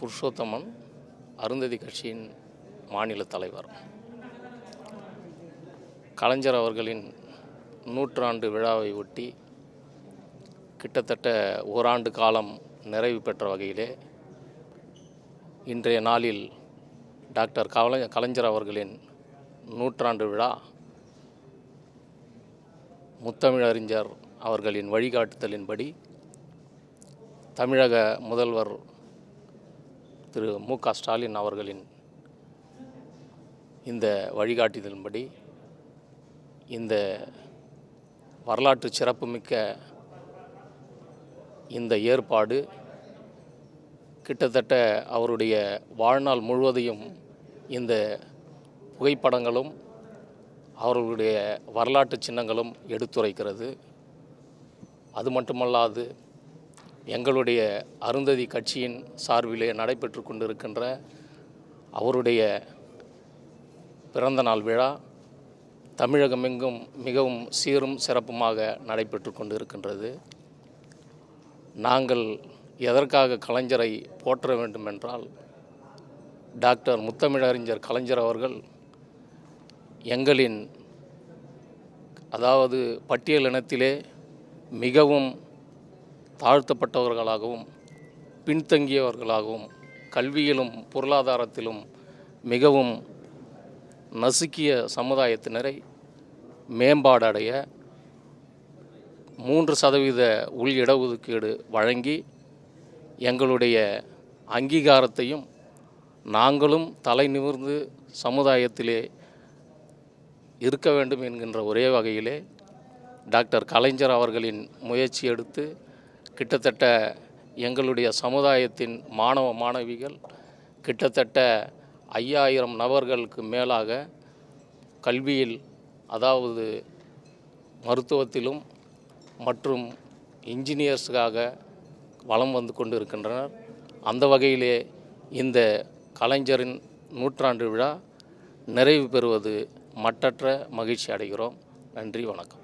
புருஷோத்தமன் அருந்ததி கட்சியின் மாநில தலைவர். கலைஞர் அவர்களின் நூற்றாண்டு விழாவை ஒட்டி கிட்டத்தட்ட ஓராண்டு காலம் நிறைவு பெற்ற வகையிலே இன்றைய நாளில் டாக்டர் கவலை கலைஞர் அவர்களின் நூற்றாண்டு விழா முத்தமிழறிஞர் அவர்களின் வழிகாட்டுதலின்படி தமிழக முதல்வர் திரு மு க ஸ்டாலின் அவர்களின் இந்த வழிகாட்டுதலின்படி இந்த வரலாற்று சிறப்புமிக்க இந்த ஏற்பாடு கிட்டத்தட்ட அவருடைய வாழ்நாள் முழுவதையும் இந்த புகைப்படங்களும் அவர்களுடைய வரலாற்று சின்னங்களும் எடுத்துரைக்கிறது. அது மட்டுமல்லாது எங்களுடைய அருந்ததி கட்சியின் சார்பிலே நடைபெற்று கொண்டிருக்கின்ற அவருடைய பிறந்தநாள் விழா தமிழகமெங்கும் மிகவும் சீரும் சிறப்புமாக நடைபெற்று கொண்டிருக்கின்றது. நாங்கள் எதற்காக கலைஞரை போற்ற வேண்டுமென்றால் டாக்டர் முத்தமிழறிஞர் கலைஞர் அவர்கள் எங்களின் அதாவது பட்டியலினத்திலே மிகவும் தாழ்த்தப்பட்டவர்களாகவும் பின்தங்கியவர்களாகவும் கல்வியிலும் பொருளாதாரத்திலும் மிகவும் நசுக்கிய சமுதாயத்தினரை மேம்பாடடைய மூன்று சதவீத உள் இடஒதுக்கீடு வழங்கி எங்களுடைய அங்கீகாரத்தையும் நாங்களும் தலை நிமிர்ந்து சமுதாயத்திலே இருக்க வேண்டும் என்கின்ற ஒரே வகையிலே டாக்டர் கலைஞர் அவர்களின் முயற்சி எடுத்து கிட்டத்தட்ட எங்களுடைய சமுதாயத்தின் மாணவ மாணவிகள் கிட்டத்தட்ட ஐயாயிரம் நபர்களுக்கு மேலாக கல்வியில் அதாவது மருத்துவத்திலும் மற்றும் இன்ஜினியர்ஸுக்காக வலம் வந்து கொண்டு இருக்கின்றனர் அந்த வகையிலே இந்த கலைஞரின் நூற்றாண்டு விழா நிறைவு பெறுவது மட்டற்ற மகிழ்ச்சி அடைகிறோம். நன்றி வணக்கம்.